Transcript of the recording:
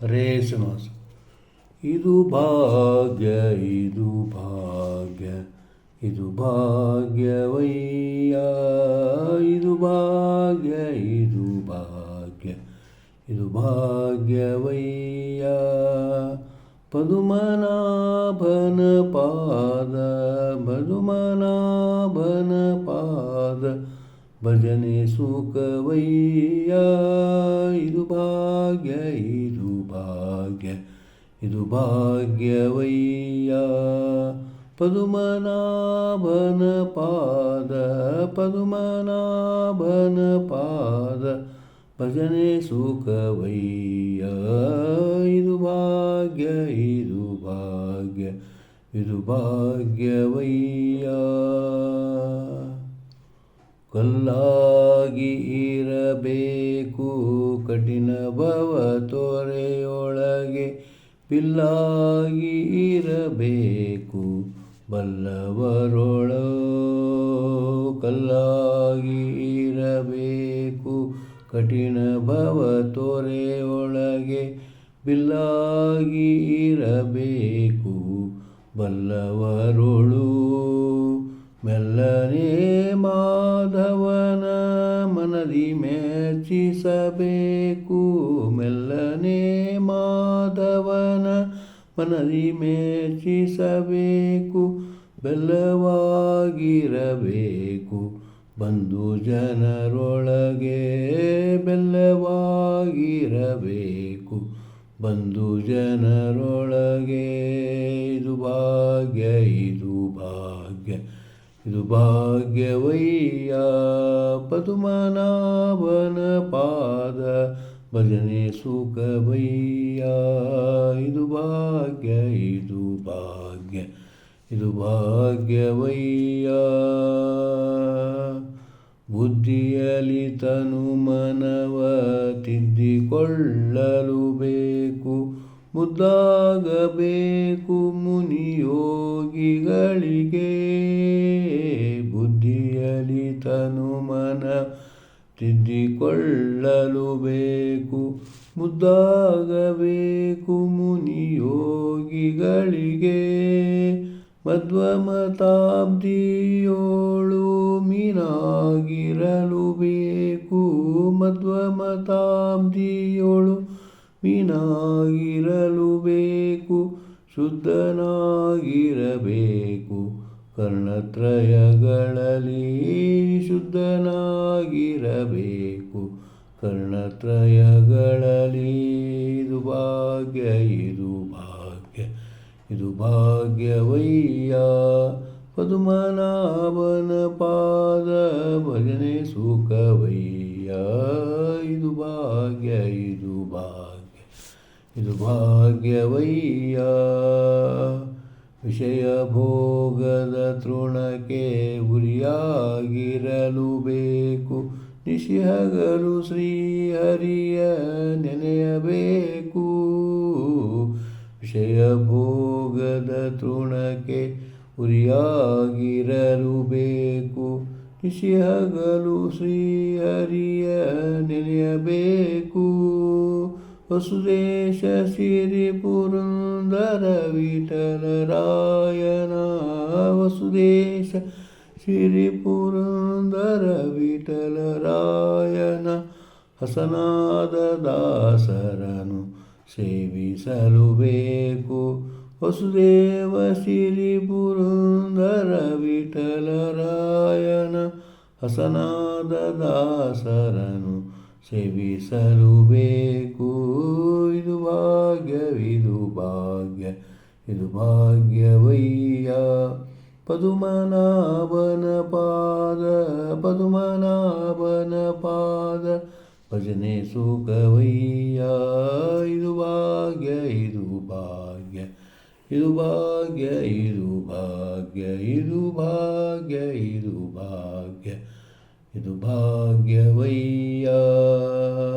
ಹರೇ ಶ್ರೀನಿವಾಸ ಇದು ಭಾಗ್ಯ ಇದು ಭಾಗ್ಯ ಇದು ಭಾಗ್ಯವಯ್ಯ ಇದು ಭಾಗ್ಯ ಇದು ಭಾಗ್ಯ ಇದು ಭಾಗ್ಯವಯ್ಯ ಪದುಮನಾಭನ ಪಾದ ಪದುಮನಾಭನ ಪಾದ ಭಜನೆ ಸುಖವಯ್ಯ, ಇದು ಭಾಗ್ಯ ಇದು ಭಾಗ್ಯ, ಇದು ಭಾಗ್ಯವಯ್ಯ. ಪದುಮನಾಭನ ಪಾದ ಪದುಮನಾಭನ ಪಾದ, ಭಜನೆ ಸುಖವಯ್ಯ, ಇದು ಭಾಗ್ಯ ಇದು ಭಾಗ್ಯ, ಇದು ಭಾಗ್ಯವಯ್ಯ. ಕಲ್ಲಾಗಿ ಇರಬೇಕು. ಕಠಿಣ ಭವ ತೊರೆಯೊಳಗೆ ಬಿಲ್ಲಾಗಿ ಇರಬೇಕು. ಬಲ್ಲವರೊಳ, ಕಲ್ಲಾಗಿ ಇರಬೇಕು. ಕಠಿಣ ಭವ ತೊರೆಯೊಳಗೆ ಬಿಲ್ಲಾಗಿ ಇರಬೇಕು. ಬಲ್ಲವರೊಳು, ಮೆಲ್ಲನೆ ಮಾಧವನ ಮನದಿ ಮೆಚ್ಚಿಸಬೇಕು ಮೆಲ್ಲನೆ ಮಾಧವನ ಮನದಿ ಮೆಚ್ಚಿಸಬೇಕು ಬೆಲ್ಲವಾಗಿರಬೇಕು. ಬಂಧು ಜನರೊಳಗೆ ಬೆಲ್ಲವಾಗಿರಬೇಕು. ಬಂಧು ಜನರೊಳಗೆ ಇದು ಭಾಗ್ಯ ಇದು ಭಾಗ್ಯ. ಇದು ಭಾಗ್ಯವಯ್ಯ. ಪದುಮನಾಭನ ಪಾದ. ಭಜನೆ ಸುಖವಯ್ಯ ಇದು ಭಾಗ್ಯ ಇದು ಭಾಗ್ಯ, ಇದು ಭಾಗ್ಯವಯ್ಯ. ಬುದ್ಧಿಯಲಿ ತನು ಮನವ ತಿದ್ದಿಕೊಳ್ಳಲು ಬೇಕು. ಮುದ್ದಾಗಬೇಕು ಮುನಿಯೋಗಿಗಳಿಗೆ. ಬುದ್ಧಿಯಲಿ ತನುಮನ ತಿದ್ದಿಕೊಳ್ಳಲು ಬೇಕು. ಮುದ್ದಾಗಬೇಕು ಮುನಿಯೋಗಿಗಳಿಗೆ. ಮಧ್ವಮತಾಬ್ದಿಯೋಳು ಮೀನಾಗಿರಲು ಬೇಕು. ಮಧ್ವಮತಾಬ್ದಿಯೋಳು ಮೀನಾಗಿರಲು ಬೇಕು ಶುದ್ಧನಾಗಿರಬೇಕು. ಕರ್ಣತ್ರಯಗಳಲ್ಲಿ ಶುದ್ಧನಾಗಿರಬೇಕು. ಕರ್ಣತ್ರಯಗಳಲ್ಲಿ ಇದು ಭಾಗ್ಯ ಇದು ಭಾಗ್ಯ, ಇದು ಭಾಗ್ಯವಯ್ಯ. ಪದ್ಮನಾಭನ ಪಾದ ಭಜನೆ ಸುಖವಯ್ಯ. ಇದು ಭಾಗ್ಯ ಇದು ಭಾಗ್ಯ. ಇದು ಭಾಗ್ಯವಯ್ಯ. ವಿಷಯ ಭೋಗದ ತೃಣಕ್ಕೆ ಗುರಿಯಾಗಿರಲು ಬೇಕು. ನಿಶಿಹಗಲು ಶ್ರೀಹರಿಯ ನೆನೆಯಬೇಕು. ವಿಷಯ ಭೋಗದ ತೃಣಕ್ಕೆ ಗುರಿಯಾಗಿರಲು ಬೇಕು. ನಿಶಿಹಗಲು ಶ್ರೀಹರಿಯ ನೆನೆಯಬೇಕು. ವಸುದೇಶ ಸಿರಿ ಪುರಂದರ ವಿಠಲರಾಯನ ಹಸನಾದ ದಾಸರನು ಸೇವಿಸಲು ಬೇಕು ವಸುದೇವ ಸಿರಿ ಪುರಂದರ ವಿಠಲರಾಯನ ಹಸನಾದ ದಾಸರನು ಸೇವಿಸಲು ಬೇಕು. ಇದು ಭಾಗ್ಯ ಇದು ಭಾಗ್ಯ, ಇದು ಭಾಗ್ಯವಯ್ಯ. ಪದುಮನಾಭನ ಪಾದ ಪದುಮನಾಭನ ಪಾದ, ಭಜನೆ ಸುಖವಯ್ಯ. ಇದು ಭಾಗ್ಯ ಇದು ಭಾಗ್ಯ ಇದು ಭಾಗ್ಯ ಇದು ಭಾಗ್ಯ ಇದು ಭಾಗ್ಯ ಇದು ಭಾಗ್ಯ. ಇದು ಭಾಗ್ಯವಯ್ಯ ಹರೇ ಶ್ರೀ